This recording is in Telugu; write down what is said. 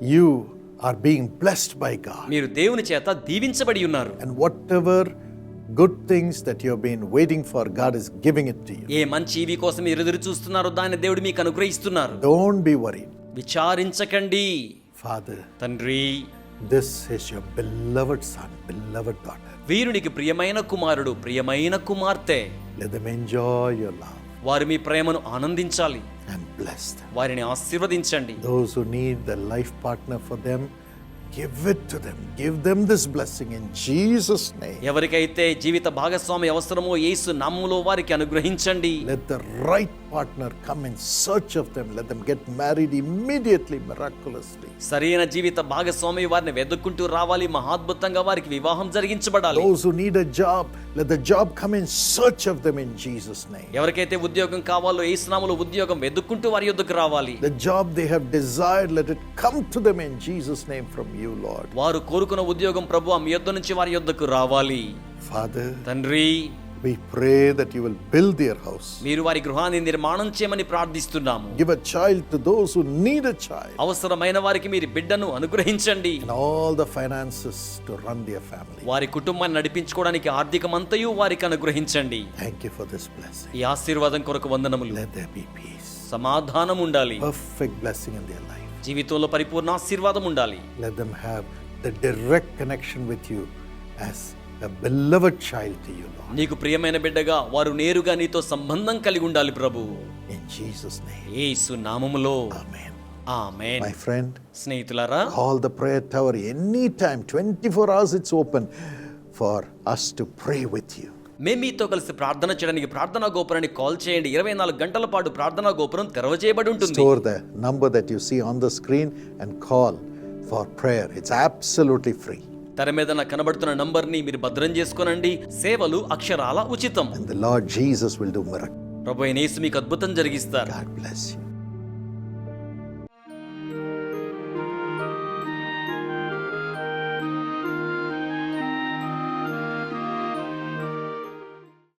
you are being blessed by God. మీరు దేవుని చేత దీవించబడి ఉన్నారు And whatever good things that you have been waiting for, God is giving it to you. ఏ మంచి ఇవి కోసం మీరు ఎదురు చూస్తున్నారో దాన్ని దేవుడు మీకు అనుగ్రహిస్తున్నారు Don't be worried. విచారించకండి Father, తండ్రి this is your beloved son, beloved daughter. వీరునికి ప్రియమైన కుమారుడు ప్రియమైన కుమార్తె Let them enjoy your love వారి మీ ప్రేమను ఆనందించాలి. వారిని ఆశీర్వదించండి. లైఫ్ పార్ట్నర్ ఫర్ దెమ్ ఎవరికైతే జీవిత భాగస్వామి అవసరమో ఏసు నామములో వారికి అనుగ్రహించండి. Let the right partner come in search of them let them get married immediately miraculously సరైన జీవిత భాగస్వామి వారిని వెతుక్కుంటూ రావాలి. మహాద్భుతంగా వారికి వివాహం జరిగించబడాలి. ఓ who need a job let the job come in search of them in Jesus name ఎవరికైతే ఉద్యోగం కావాలో యేసునామలో ఉద్యోగం వెతుక్కుంటూ వారి యొద్దకు రావాలి. The job they have desired let it come to them in Jesus name from you Lord వారు కోరుకున్న ఉద్యోగం ప్రభువా మీ యొద్ద నుంచి వారి యొద్దకు రావాలి. ఫాదర్ తండ్రి we pray that you will build their house. మీరు వారి గృహాన్ని నిర్మాణం చేయమని ప్రార్థిస్తున్నాము Give a child to those who need a child. అవసరమైన వారికి మీరు బిడ్డను అనుగ్రహించండి and all the finances to run their family. వారి కుటుంబాన్ని నడిపించుకోవడానికి ఆర్థికమంతయు వారికి అనుగ్రహించండి Thank you for this blessing. ఈ ఆశీర్వాదం కొరకు వందనములు Let there be peace, సమాధానం ఉండాలి perfect blessing in their life. జీవితంలో పరిపూర్ణ ఆశీర్వాదం ఉండాలి Let them have the direct connection with you as beloved child to నీకు ప్రియమైన బిడ్డగా వారు నేరుగా నీతో సంబంధం కలిగి ఉండాలి ప్రభు. ఇన్ నామములో. Amen amen. మై ఫ్రెండ్ స్నేహితులారా. Call the prayer tower any time 24 hours it's open for us to pray with you మీతో కలిసి ప్రార్థన చేయడానికి ప్రార్థనా గోపురాన్ని కాల్ చేయండి. ఇరవై నాలుగు గంటల పాటు ప్రార్థనా గోపురం తెరవచేయబడి ఉంటుంది. Store the number that you see on the screen and call for prayer it's absolutely free తెర మీద నాకు కనబడుతున్న నంబర్ని మీరు భద్రం చేసుకోనండి సేవలు అక్షరాల ఉచితం And the Lord Jesus will do miracles. ప్రభు అయిన యేసు మీకు అద్భుతం జరిగిస్తారు God bless you.